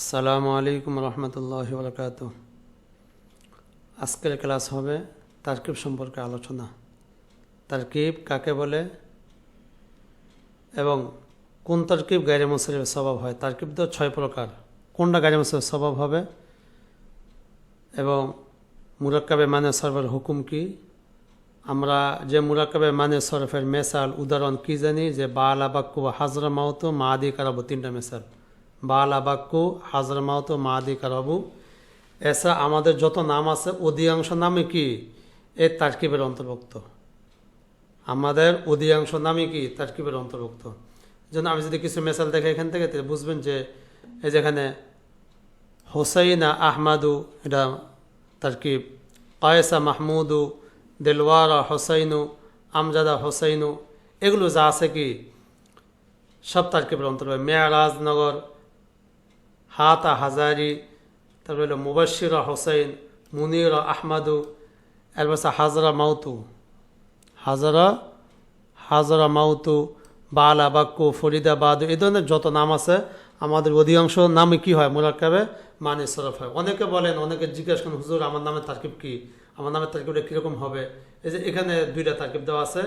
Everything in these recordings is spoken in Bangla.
আসসালামু আলাইকুম রহমতুল্লাহ বরকাত আজকের ক্লাস হবে তারকিব সম্পর্কে আলোচনা। তারকিব কাকে বলে এবং কোন তারকিব গাইরে মুসলিমের স্বভাব হয়? তারকিব তো ছয় প্রকার। কোনটা গাইরে মুসলিমের স্বভাব হবে এবং মুরাক্কাবে মানে সরফের হুকুম কি? আমরা যে মুরাক্কাবে মানে সরফের মেসাল উদাহরণ কি জানি? যে বালা বাক্কু বা হাজরা মাউতো, মা আদি কারাবো তিনটা মেসাল। বালা বাক্কু, হাজরা মাউতো মা আদি কারাবু। এসা আমাদের যত নাম আছে, অধিকাংশ নামে কি? এ তারকিবের অন্তর্ভুক্ত। আমাদের অধিকাংশ নামই কি? তারকিবের অন্তর্ভুক্ত। যেন আমি যদি কিছু মেসাল দেখে এখান থেকে, তাহলে বুঝবেন যে এই যেখানে হোসাইনা আহমাদু, এটা তারকিব। কয়েসা মাহমুদু, দেলওয়ারা হোসাইনু, আমজাদা হোসাইনু, এগুলো যা আছে কি? সব তারকিবের অন্তর্ভুক্ত। মেয়ারাজনগর হাতা হাজারি, তারপরে হলো মুবাশিরা হোসেন মুনিরা আহমাদু এরপর হাজরা মাউতু, হাজারা হাজারা মাউতু, বালা, বাক্কু, ফরিদাবাদ, এই ধরনের যত নাম আছে, আমাদের অধিকাংশ নামে কি হয়? মোরাক্কাবে মানে সরফ হয়। অনেকে বলেন, অনেকে জিজ্ঞাসা করেন, হুজুর, আমার নামে তারকিব কি? আমার নামের তারকিবটা কীরকম হবে? এই যে এখানে দুইটা তারকিব দেওয়া আছে।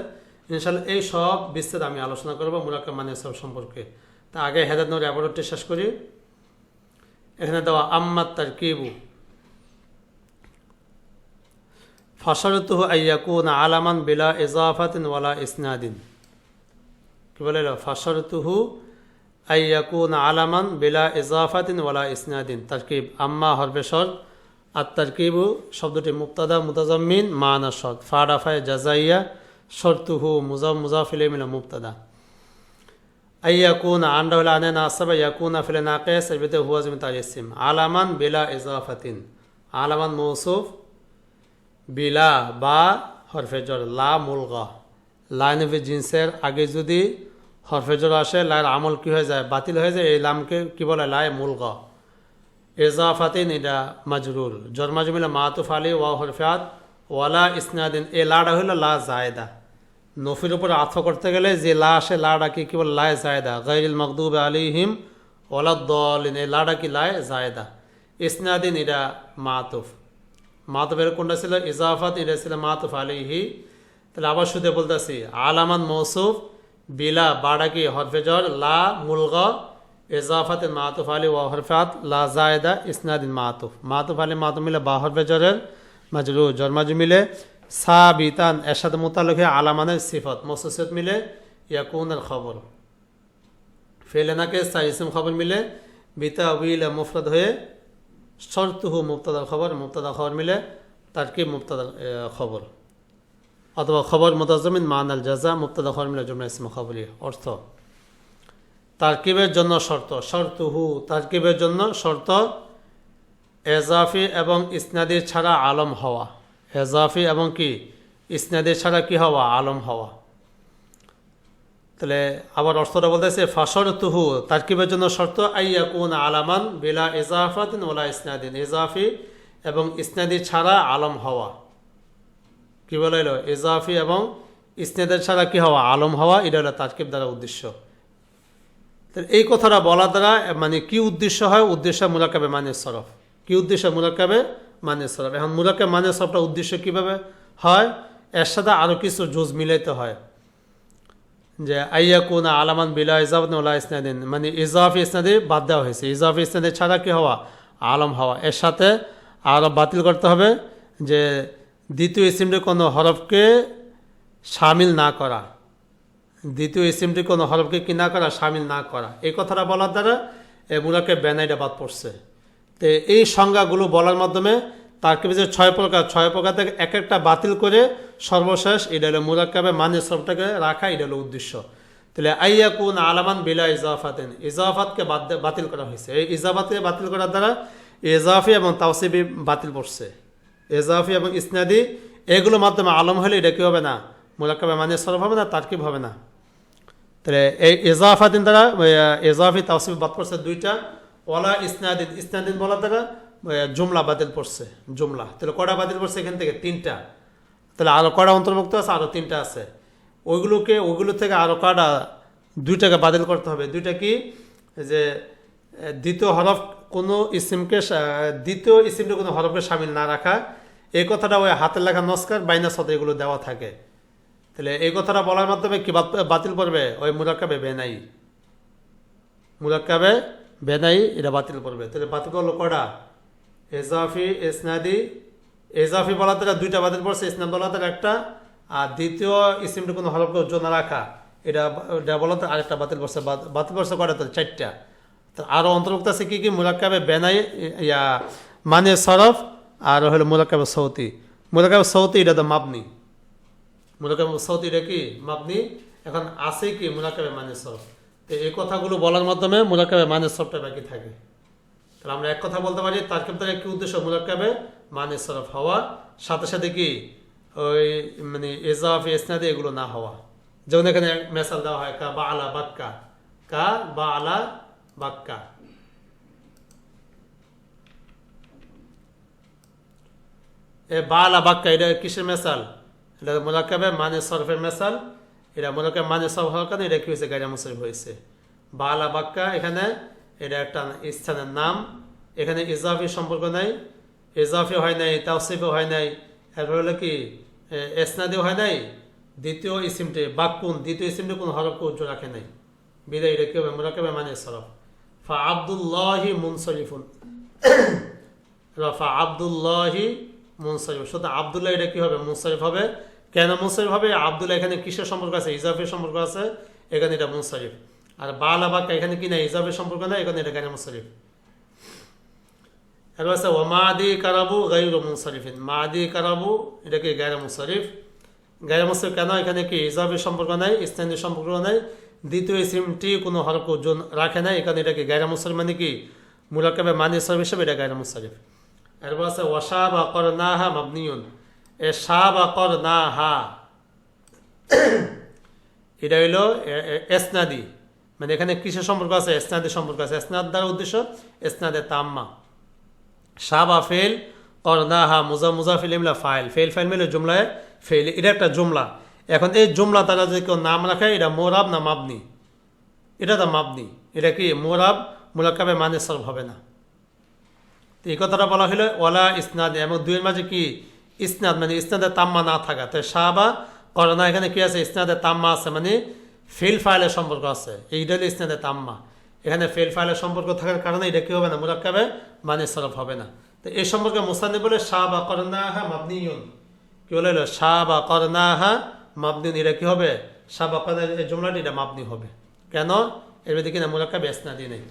ইনশাল্লাহ এই সব বিস্তার আমি আলোচনা করব মোরাক্কাব মানে সরফ সম্পর্কে। তা আগে হেদাদ নূর অ্যাবরটি শেষ করি। এখানে দেওয়া আম্মাত তারকিবু। ফসরতুহু আইয়াকুন আলামান বিলা ইজাফাতিন ওয়ালা ইসনাদিন। কি বলে ফসরতুহু আইয়াকুন আলামান বিলা ইজাফাতিন ওয়ালা ইসনাদিন। তারকিব, আম্মা হরবেশর আর তারকিবু শব্দটি মুক্তাদা মুতাজাম্মিন মানা শদ ফাডাফায় জাজাইয়া, শর্তুহু মুজাফ মুজাফিলে মুক্তাদা হলে আনে নাসাবা ইয়াকুনা ফিলে নাকেস এর হুয়া জমি তার ইসিম আলামান বিলা ইজাফাতিন আলামান মৌসুফ বিলা বা হরফেজর লা মুলগা লাইনফি জিন্সের আগে যদি হরফেজর আসে লাইন আমল কি হয়ে যায়؟ বাতিল হয়ে যায়। এই লামকে কি বলে? লাই মুলগা এজাফাতিন এটা মাজরুর জন্মাজমিলা মাতুফ আলী ওয়া হরফাত ওয়ালা ইসনাদিন এ লাডা হইল লা জায়দা নফির উপরে আথ করতে গেলে যে লা আসে লাডা কি বলে, লায় জায়দা। গাইল মকদুব আলিহিম ওয়ালা দলিন এই লাডা কি লায় জায়দা। ইসনাদিন, এটা মাতুফ। মাতবের কোনটা ছিল? ইজাফাত, এটা ছিল মাতুফ আলিহি তাহলে আবার শুধু বলতেছি, আলামান মৌসুফ, বিলা বাড়াকি হরফেজর লা মুলগ, ইজাফাত মাতুফ আলী ওয়া হরফাত, লা জায়দা, ইসনাদিন মাতুফ। মাতুফ আলী মাতুফ মিলে বা হরফেজরের মাজরু জন্মাজু মিলে সাবিতান এরশাদ মোতালকে আলামানের সিফত। মসুসিয়ত মিলে ইয়াকুনের খবর। ফেলেনাকে সা ইসম খবর মিলে বিতা উইল মুফরদ হয়ে শর্তুহু মুক্তাদার খবর মুক্তাদা খবর মিলে তার কি মুক্তাদার খবর। অথবা খবর মোতাজমিন মান আল জাজা মুক্তাদা খবর মিলে জমা ইসম খবরই অর্থ। তারকিবের জন্য শর্ত, শর্তুহু, তারকিবের জন্য শর্ত এজাফি এবং ইসনাদি ছাড়া আলম হওয়া। এজাফি এবং কি, ইসনাদি ছাড়া কি হওয়া? আলম হওয়া। তাহলে আবার অর্থটা বলতেছে ফাসর তুহু তারকিবের জন্য শর্ত আইয়া কোন আলামান বিলা ইজাফাতিন ওলা ইসনাদিন ইজাফি এবং ইসনাদি ছাড়া আলম হওয়া। কি বলে এলো? ইজাফি এবং ইসনাদের ছাড়া কি হওয়া? আলম হওয়া, এটা হলো তারকিব দ্বারা উদ্দেশ্য। তাহলে এই কথাটা বলা দ্বারা মানে কি উদ্দেশ্য হয়? উদ্দেশ্য মুরাকাবে মানে সরফ। কি উদ্দেশ্য মুরাকাবে? মানে সরফ এখন মুরাকাবে মানে সরফটা উদ্দেশ্য কীভাবে হয়? এর সাথে আরও কিছু জুজ মিলাইতে হয়। যে আইয়া কোন আলামান বিলা ইজাফত ওলা ইসনাদিন। মানে ইজাফি ইসনাদি বাদ দেওয়া হয়েছে। ইজাফি ইসনাদি ছাড়া কি হওয়া? আলম হওয়া। এর সাথে আরও বাতিল করতে হবে যে দ্বিতীয় ইসিমটি কোনো হরফকে সামিল না করা। দ্বিতীয় ইসিমটি কোনো হরফকে কি না করা, সামিল না করা। এই কথাটা বলার দ্বারা এ মুরাকে বেনাইটা বাদ পড়ছে। তো এই সংজ্ঞাগুলো বলার মাধ্যমে তার কি যে ছয় প্রকার। ছয় প্রকার থেকে এক একটা বাতিল করে সর্বশেষ এটা হলো মুরাক্কাবে মানে সবটাকে রাখা, এটা হলো উদ্দেশ্য। তাহলে আইয়া কুন আলামান বিলা ইজাফাতেন। ইজাফাতকে বাতিল করা হয়েছে। এই ইজাফাতকে বাতিল করার দ্বারা ইজাফি এবং তাওসিবি বাতিল পড়ছে। ইজাফি এবং ইসনাদি, এগুলোর মাধ্যমে আলম হলে এটা কি হবে না? মুরাক্কাবে মানে সরফ হবে না তার তারকিব হবে না। তাহলে এই ইজাফাতিন দ্বারা ইজাফি, তাওসিবি বাদ পড়ছে দুইটা। ওলা ইসনাদিন ইসনাদিন বলার দ্বারা জুমলা বাতিল পড়ছে, জুমলা। তাহলে কটা বাতিল পড়ছে এখান থেকে? তিনটা। তাহলে আরও কটা অন্তর্ভুক্ত আছে? আরও তিনটা আছে। ওইগুলোকে, ওইগুলো থেকে আরও কটা দুইটাকে বাতিল করতে হবে? দুইটা কি? যে দ্বিতীয় হরফ কোনো ইসিমকে দ্বিতীয় ইসিমটা কোনো হরফকে সামিল না রাখা। এই কথাটা ওই হাতের লেখা নস্কার বাইনা সতে এগুলো দেওয়া থাকে। তাহলে এই কথাটা বলার মাধ্যমে কি বাত- বাতিল করবে ওই মুরাক্কাবে বেনাই মুরাক্কাবে বেনাই এটা বাতিল করবে। তাহলে বাতিল করল কটা এজাফি ইসনাদি এজাফি বলা তারা দুইটা বাতিল পড়ছে ইসনাদ বলা তার একটা, আর দ্বিতীয় ইসিমটা কোনো উজ্জ্বল না রাখা, এটা এটা বলা তো আরেকটা বাতিল পড়ছে বাত- বাতিল পড়ছে কটা তো চারটা। তো আরও অন্তর্ভুক্ত আছে কি কি? মুরাক্কাবে বেনাই, ইয়া মানে সরফ, আর হলো মুরাক্কাবে সৌতি। মুরাক্কাবে সৌতি, এটা তো মাপনি মুরাকাবে সৌতি, এটা কি? মাপনি এখন আছে কি মুরাকাবে মানে সব তো এই কথাগুলো বলার মাধ্যমে মুরাকাবে মানে সরফটা বাকি থাকে। তাহলে আমরা এক কথা বলতে পারি তার ক্ষেত্রে কি উদ্দেশ্য মুরাকাবে মানে সরফ হওয়া, সাথে সাথে কি ওই মানে এজাফ ইসনাদে এগুলো না হওয়া। যেমন এখানে মেসাল দেওয়া হয়, কা বা আলা বাক্কা। কা বা আলা বাক্কা। এ বা আলা বাক্কা, এটা কিসের মেসাল? এটা মোলাকাবে মানে সরফের মেসাল। এটা মোলাকাবে মানে সব হওয়ার কারণে এটা কি হয়েছে গাইরা মুসরিফ হয়েছে? বা আলা বাক্কা, এখানে এটা একটা স্থানের নাম। এখানে ইজাফি সম্পর্ক নাই, ইজাফি হয় নাই, তাওসিফও হয় নাই। এরপর হলো কি এসনাদিও হয় নাই। দ্বিতীয় ইসিমটি, বাক্কুন, দ্বিতীয় ইসিমটি কোনো হরফকে উজ্জ্ব রাখে নাই। বিদায় এটা কি হবে মোলাকাবে মানে সরফ। ফা আবদুল্লাহি মুনসরিফুন। রফা আবদুল্লাহি মুনসারিফ শুধু আবদুল্লাহ এটা কি হবে? মুনসারিফ হবে। কেন মুনসারিফ হবে আবদুল্লাহ এখানে কিসের সম্পর্ক আছে? ইজাফের সম্পর্ক আছে, এখানে এটা মুনসারিফ আর বালা বাক্কা এখানে কি না ইজাফের সম্পর্ক নাই, এখানে এটা গানে মুনসারিফ এরপর আছে ওমাদি কারাবু গাইর মুনসারিফিন মাদি কারাবু, এটা কি গায়রা মুনসারিফ গায়রা মুনসারিফ কেন? এখানে কি ইজাফের সম্পর্ক নাই, স্থানীয় সম্পর্ক নাই? দ্বিতীয় সিমটি কোনো হরফ ওজন রাখে নাই, এখানে এটা কি গায়রা মুনসারিফ মানে কি? মুরাকাবে মানি সরফ হিসেবে এটা গায়রা মুনসারিফ এরপর আছে ওয়াসা বা কর না হা মাবনিউন। এ সা বা কর না হা। এটা হইল এসনাদি। মানে এখানে কিসের সম্পর্ক আছে? এসনাদি সম্পর্ক আছে। এসনাদ দ্বারা উদ্দেশ্য, এসনাদে তাম্মা। সা বা ফেল কর না হা, মুজা মুজা ফিল ইমলা ফাইল। ফেল, ফাইল মিলে জুমলায় ফেল এটা একটা জুমলা। এখন এই জুমলা তারা যদি কেউ নাম রাখে, এটা মোরাব না মাবনি? এটা তো মাবনি। এটা কি? মোরাব মোলাকাবে মানে সর্ব হবে না। এই কথাটা বলা হলো ওলা ইসনাদ। এবং দুইয়ের মাঝে কি? ইসনাদ মানে ইসনাদের তাম্মা না থাকা। তো শাহবা করোনা এখানে কি আছে? ইসনাদের তাম্মা আছে মানে ফেল ফাইলের সম্পর্ক আছে। এইটা হলো ইসনাদের তাম্মা। এখানে ফেল ফাইলের সম্পর্ক থাকার কারণে এটা কি হবে না? মুরাক্কাবে মানে সরফ হবে না। তো এই সম্পর্কে মুসানি বলে শাহ বা করোনা হা মাবনিউন কি বলে শাহ বা করোনা হা মাবনিউন এটা কি হবে? শাহ বা করোনা এই জুমলাটি এটা মাবনি হবে। কেন? এর কিনা মুরাক্কাবে ইসনাদি নেই।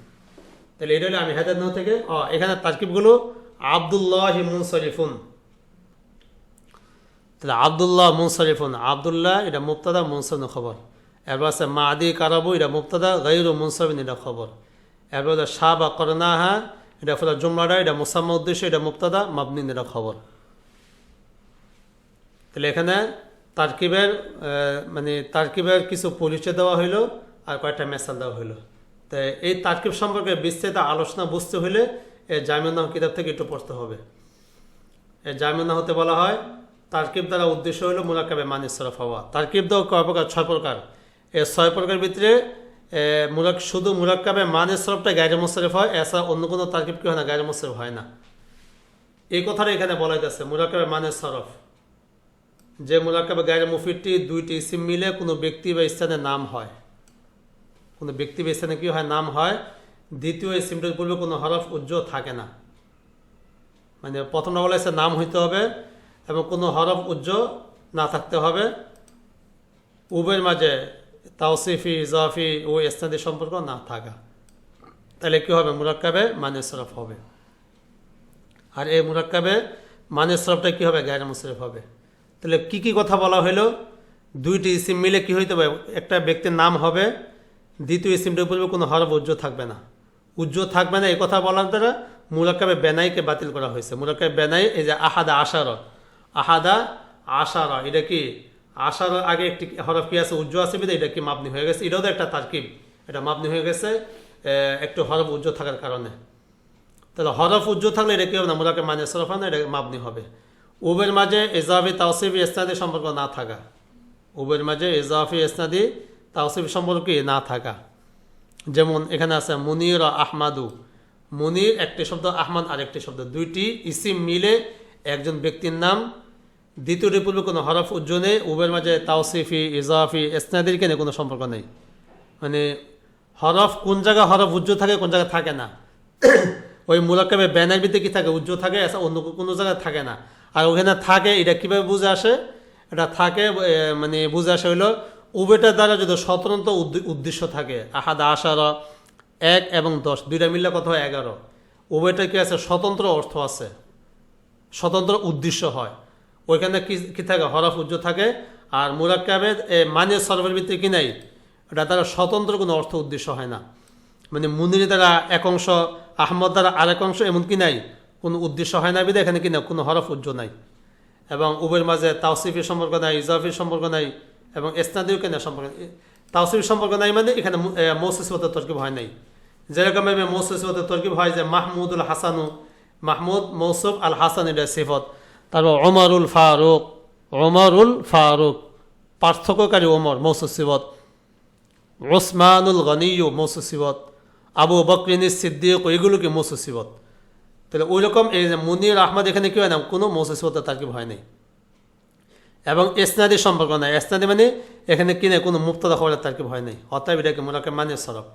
তাহলে এটা হলো আমি হেদার নৌ থেকে ও এখানে তারকিবগুলো আবদুল্লাহ মুনসরিফুন তাহলে আবদুল্লাহ মুনসারিফুন আবদুল্লাহ, এটা মুক্তাদা মুনসরিন খবর। এরপর আছে মাদি কারাবু, এটা মুক্তাদা গাইরু মুনসরিন এটা খবর। এরপর হলো শাহ বা করনাহা, এটা ফলে জুমলাটা, এটা মুসাম্মা উদ্দেশ্য, এটা মুক্তাদা মাবনিন এটা খবর। তাহলে এখানে তারকিবের মানে তারকিবের কিছু পরিচয় দেওয়া হইল আর কয়েকটা মেসাল দেওয়া হইল। তো এই তারকিব সম্পর্কে বিস্তৃত আলোচনা বুঝতে হলে এই জামিউন্নাহ কিতাব থেকে একটু পড়তে হবে। এই জামিউন্নাহ হতে বলা হয় তারকিব দ্বারা উদ্দেশ্য হলো মুরাকাবে মানে সরফ হওয়া। তারকিব দেওয়া কয় প্রকার? ছয় প্রকার। এই ছয় প্রকার ভিতরে মুরাক, শুধু মুরাক্কাবে মানে সরফটা গায়ের মুসরফ হয়, এছাড়া অন্য কোনো তারকিব কি হয় না, গায়ের মুসরফ হয় না। এই কথাটা এখানে বলা যাচ্ছে মুরাক্কাবে মানে সরফ যে মুরাক্কাবে গায়ের মুফিরটি দুইটি ইসিম মিলে কোনো ব্যক্তি বা স্থানের নাম হয়। কোনো ব্যক্তি বা স্থানে কী হয়? নাম হয়। দ্বিতীয় ইসিমটির পূর্বে কোনো হরফ উজ্জ্বল থাকে না। মানে প্রথমটা বলা হয়েছে নাম হইতে হবে। এবং কোনো হরফ উজ্জ্বল না থাকতে হবে। উবের মাঝে তাওসিফি, ইজাফি ও ইস্তাদি সম্পর্ক না থাকা। তাহলে কী হবে? মুরাক্কাবে মানে সরফ হবে। আর এই মুরাক্কাবে মানে সরফটা কি হবে? গায়ের মুসরফ হবে। তাহলে কি কি কথা বলা হলো দুইটি ইসিম মিলে কি হইতে হবে একটা ব্যক্তির নাম হবে, দ্বিতীয় ইসিমটার পূর্বে কোনো হরফ উজ্জ্বল থাকবে না। উজ্জ্বল থাকবে না এই কথা বলার দ্বারা মুরাক্কাবে বেনাইকে বাতিল করা হয়েছে। মুরাক্কাবে বেনাই এই যে আহাদা আশার আহাদা আশারা, এটা কি? আশার আগে একটি হরফ কি আছে? উজ্জ্ব আছে বিধে এটা কি মাপনি হয়ে গেছে? এটাও তো একটা তারকিব। এটা মাপনি হয়ে গেছে একটু হরফ উজ্জ্ব থাকার কারণে। তাহলে হরফ উজ্জ্ব থাকলে এটা কি হবে না? মুরাকে মানে সরফ না? এটা মাপনি হবে। উবের মাঝে এজাফি, তাওসিফি, ইসনাদি সম্পর্ক না থাকা। উবের মাঝে এজাফি, ইসনাদি, তাওসিফি সম্পর্ক না থাকা। যেমন এখানে আছে মুনির আহমাদু। মুনির একটি শব্দ আহমদ আরেকটি শব্দ। দুইটি ইসিম মিলে একজন ব্যক্তির নাম। দ্বিতীয়টি পূর্বে কোনো হরফ উজ্জনে উবের মাঝে তাওসিফি, ইজাফি ইসনাদির কেনে কোনো সম্পর্ক নেই। মানে হরফ কোন জায়গায় হরফ উজ্জ থাকে, কোন জায়গায় থাকে না। ওই মুরাক্কাবে ব্যানের ভিতরে কি থাকে? উজ্জ থাকে অন্য কোনো জায়গায় থাকে না। আর ওখানে থাকে, এটা কীভাবে বুঝে আসে? এটা থাকে মানে বুঝে আসে হইল উবেটার দ্বারা যদি স্বতন্ত্র উদ্দেশ্য থাকে, আহাদ, আশার, এক এবং দশ, দুইটা মিললে কত হয়? এগারো। উবেটা কি আছে? স্বতন্ত্র অর্থ আছে। স্বতন্ত্র উদ্দেশ্য হয়। ওইখানে কি কি থাকে? হরফ উজ্জ থাকে। আর মুরাক্কাবে মানে সর্বের ভিতরে কি নাই? এটা তারা স্বতন্ত্র কোনো অর্থ উদ্দেশ্য হয় না। মানে মুনির দ্বারা এক অংশ, আহমদ দ্বারা আরেক অংশ এমন কি নাই? কোনো উদ্দেশ্য হয় না বিদে এখানে কি না কোনো হরফ উজ্জ নাই। এবং উবের মাঝে তাওসিফির সম্পর্ক নাই, ইজাফির সম্পর্ক নাই, এবং এসনাদিও কেন সম্পর্ক। তাওসিফির সম্পর্ক নাই মানে এখানে মৌসিসবতের তর্কিব হয় নাই। যেরকম মৌসিসবতের তর্কিব হয় যে মাহমুদুল হাসানু মাহমুদ মৌসুফ আল হাসান এটা সিফত। তারপর ওমরুল ফারুক ওমরুল ফারুক, পার্থক্যকারী ওমর মৌসুফ সিবত ওসমানুল গনিউ মৌসুফ সিবত আবু বকরিনী সিদ্দিক এগুলোকে মৌসুফ সিবত তাহলে ওই রকম এই মুনির, আহমদ এখানে কি হয় না? কোনো মৌসিসবতের তার্কিব হয় নাই। এবং এসনাদি সম্পর্ক নাই। এসনাদি মানে এখানে কিনে কোনো মুক্তদা খবরের তার্কিব হয় নাই। অতএব এটাকে মোরাকে মানে সরফ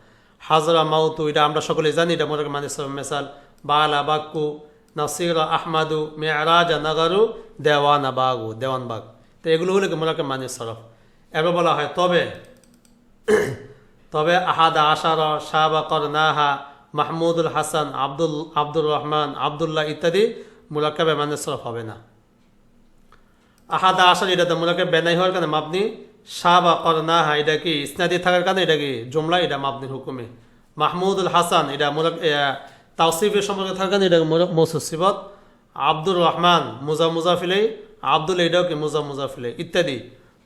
হাজরা মাউতু, এটা আমরা সকলে জানি, এটা মোরাকে মানে সরফ মেসাল বালা বাক্কু, নাসির আহমাদু মেয়ারাজ নাগারু, দেওয়ানা বাগু, দেওয়ান বাগ। তো এগুলো হলো কি মোরাকে মানে সরফ। এবার বলা হয়, তবে তবে আহাদা আশার শাহবাকর নাহা মাহমুদুল হাসান, আব্দুল, আব্দুর রহমান, আবদুল্লাহ ইত্যাদি মুরাক্কাবে মানে সরফ হবে না। আহাদা আশার এটাতে মুরাক্কাব বেনাই হওয়ার কারণে মাপনি শাহ শাহবাকর নাহা এটা কি ইসনাদি থাকার কারণে, এটা কি জুমলা, এটা মাপনির হুকুমে। মাহমুদুল হাসান এটা মুরাক তাওসিফের সম্পর্কে কারণে এটা মৌসুদ সিবত আব্দুর রহমান, মুজা মুজাফিলে আব্দুল এটাও কি মুজা মুজাফিলে ইত্যাদি।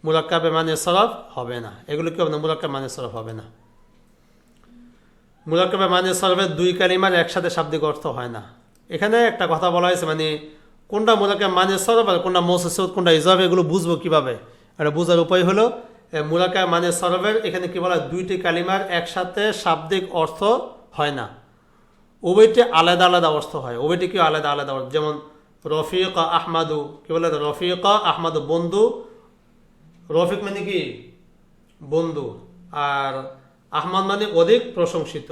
মুরাক্কাবে মানে সরফ হবে না। এগুলো কি হবে না মুরাক্কাব মানে সরফ হবে না। মুরাক্কাবে মানে সরফের দুই কালিমার একসাথে শাব্দিক অর্থ হয় না। এখানে একটা কথা বলা হয়েছে মানে কোনটা মুরাক্কাব মানে সরফ আর কোনটা মৌসুদ কোনটা ইজাব, এগুলো বুঝব কীভাবে? এটা বোঝার উপায় হলো মুরাক্কাব মানে সরফের এখানে কি বলা দুইটি কালিমার একসাথে শাব্দিক অর্থ হয় না। উভয়টি আলাদা আলাদা অর্থ হয়। উভয়টি কি আলাদা আলাদা অর্থ যেমন রফিক আহমাদু, কি বলে রফিক আহমাদু বন্ধু। রফিক মানে কি? বন্ধু। আর আহমদ মানে অধিক প্রশংসিত।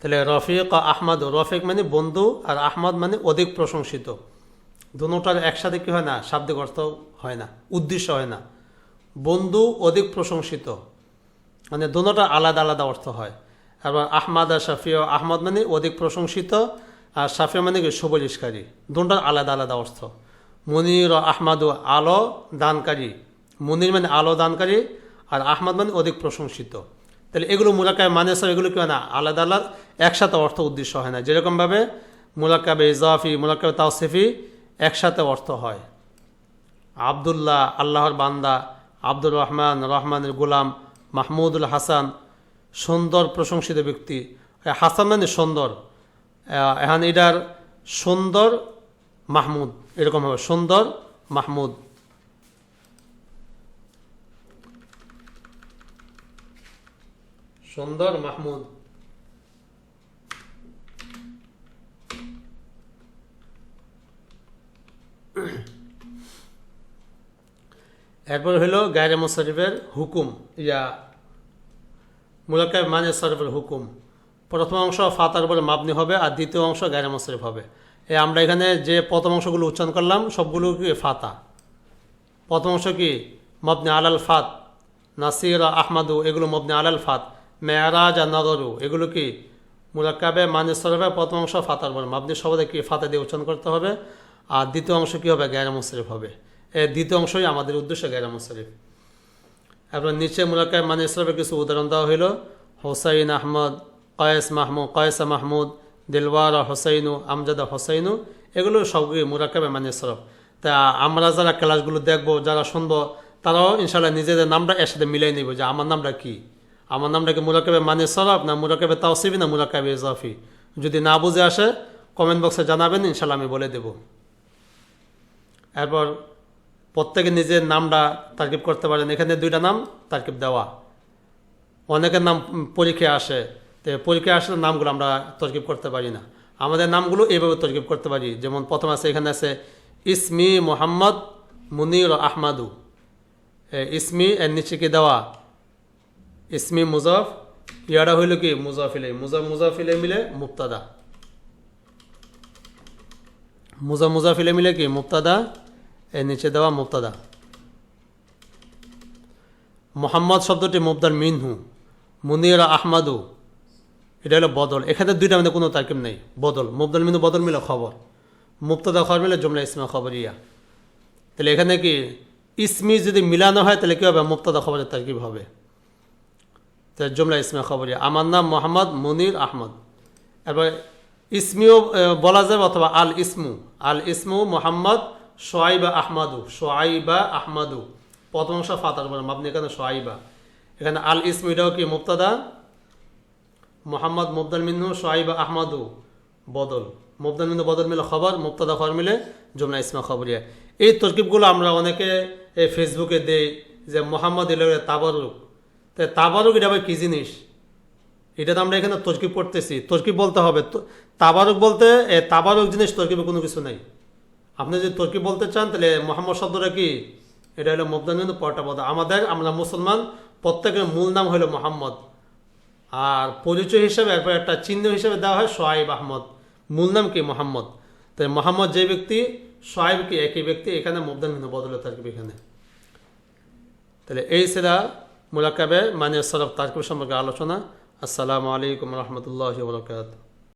তাহলে রফিক আহমদ, রফিক মানে বন্ধু আর আহমদ মানে অধিক প্রশংসিত। দুটার একসাথে কি হয় না? শাব্দিক অর্থ হয় না, উদ্দেশ্য হয় না। বন্ধু অধিক প্রশংসিত। মানে দুটা আলাদা আলাদা অর্থ হয়। আবার আহমাদ আর শাফিও আহমদ মানে অধিক প্রশংসিত, আর শাফিও মানে কি সুবলিশকারী দুটার আলাদা আলাদা অর্থ। মনির আহমাদু আলো দানকারী। মনির মানে আলো দানকারী, আর আহমদ মানে অধিক প্রশংসিত। তাহলে এগুলো মুলাকায় মানে সব এগুলো কি না? আলাদা আলাদা, একসাথে অর্থ উদ্দেশ্য হয় না। যেরকমভাবে মুলাকাবে ইজাফি, মুলাকাবে তাওসিফি একসাথে অর্থ হয়। আবদুল্লাহ, আল্লাহর বান্দা, আব্দুর রহমান, রহমানের গোলাম, মাহমুদুল হাসান সুন্দর প্রশংসিত ব্যক্তি। হাসান মানে সুন্দর। এখন এটার সুন্দর মাহমুদ, এরকম হবে, সুন্দর মাহমুদ। সুন্দর মাহমুদ। এরপর হলো গায়রে মুশারিফের হুকুম। ইয়া মুলাকাব মানে শরফের হুকুম। প্রথম অংশ ফাতার উপরে মাপনি হবে আর দ্বিতীয় অংশ গায়রে হবে। এই আমরা এখানে যে প্রথম অংশগুলো উচ্চারণ করলাম, সবগুলো কি ফাতা? প্রথম অংশ কি? মবনি আলাল ফাত, নাসির, আহমাদু, এগুলো মবনি আলাল ফাত। মেয়ারাজ আর নগরু, এগুলো কি? মুরাক্কাবে মানে সরফে প্রথম অংশ ফাতার উপরে মাপনি শব্দে কি ফাতা দিয়ে উচ্চারণ করতে হবে? আর দ্বিতীয় অংশ কি হবে? গায়রা মুশারিফ হবে। এই দ্বিতীয় অংশই আমাদের উদ্দেশ্য গায়রা মুশারিফ। এরপর নিচে মুরাক্কাবে মানে সরফে কিছু উদাহরণ দেওয়া হইল, হোসাইন আহমদ, কয়েস মাহমুদ, কয়েসা মাহমুদ, দিলওয়ারা, হোসাইনু, আমজাদা হোসাইনু, এগুলো সবগুলি মুরাক্কাবে মানে সরফ তা আমরা যারা ক্লাসগুলো দেখব, যারা শুনব, তারাও ইনশাল্লাহ নিজেদের নামটা এর সাথে মিলাই নিব যে আমার নামটা কি? আমার নামটা কি মুরাকাবে মানে সরফ না মুরাকাবে তাওসিবি না মুরাকাবে ইজাফি? যদি না বুঝে আসে, কমেন্ট বক্সে জানাবেন ইনশাল্লাহ আমি বলে দেব। এরপর প্রত্যেকে নিজের নামটা তারকিব করতে পারেন। এখানে দুইটা নাম তারকিব দেওয়া। অনেকের নাম পরীক্ষায় আসে। তো পরীক্ষায় আসলে নামগুলো আমরা তরকিব করতে পারি না। আমাদের নামগুলো এইভাবে তরকিব করতে পারি। যেমন প্রথম আছে, এখানে আছে, ইসমি মোহাম্মদ মুনির আহমাদু। ইসমি এর নিচে কি দেওয়া? ইসমি মুজফ। ইয়াটা হইল কি? মুজাফিলে। মুজা, মুজাফিলে মিলে মুক্তাদা মুজা, মুজাফিলে মিলে কি? মুক্তাদা এর নিচে দেওয়া মুক্তাদা মোহাম্মদ শব্দটি মুবদার মিনহু, মুনির আহমাদু, এটা হলো বদল। এখানে দুইটা মধ্যে কোনো তারকিব নেই, বদল। মুবদাল মিনু বদল মিলে খবর। মুক্তাদা খবর মিলে জমলা ইসমা খবরিয়া। তাহলে এখানে কি ইসমি যদি মিলানো হয়, তাহলে কী হবে মুক্তাদা খবরের তারকিব হবে? তাহলে জমলা ইসমা খবরিয়া। আমার নাম মোহাম্মদ মুনির আহমদ। এবার ইসমিও বলা যাবে অথবা আল ইসমু। আল ইসমু মোহাম্মদ সোয়াইবা আহমাদু সোয়াইবা আহমাদু। প্রথম ফাতার বলেন আপনি এখানে সোয়াইবা। এখানে আল ইসমু এটাও কি মুক্তাদা মোহাম্মদ মুবদাল মিনহু সোয়াইবা আহমাদু বদল। মুবদাল মিনহু বদল মিলে খবর মুক্তাদা খবর মিলে জমনা ইসমা খবরিয়া। এই তরকিবগুলো আমরা অনেকে এই ফেসবুকে দেই যে মোহাম্মদ এলো তাবারুক তো তাবারুক এটা আবার কী জিনিস? এটা তো আমরা এখানে তরকিব করতেছি তরকিব বলতে হবে তাবারুক বলতে এ, তাবারুক জিনিস তরকিবে কোনো কিছু নেই। আপনি যদি তরকিব বলতে চান, তাহলে মোহাম্মদ শব্দটা কি? এটা হলো মুবদান পরটা পদ আমাদের, আমরা মুসলমান, প্রত্যেকের মূল নাম হলো মোহাম্মদ। আর পরিচয় হিসাবে একবার একটা চিহ্ন হিসাবে দেওয়া হয়, সোহাইব আহমদ। মূল নাম কি? মোহাম্মদ। তাই মোহাম্মদ যে ব্যক্তি, সোহাইব কি? একই ব্যক্তি। এখানে মুবদান বদলে থাকবে এখানে। তাহলে এই সেরা মোলাকাবে মানে সরফ তারকিব সম্পর্কে আলোচনা। আসসালামু আলাইকুম রহমতুল্লাহ বরকাত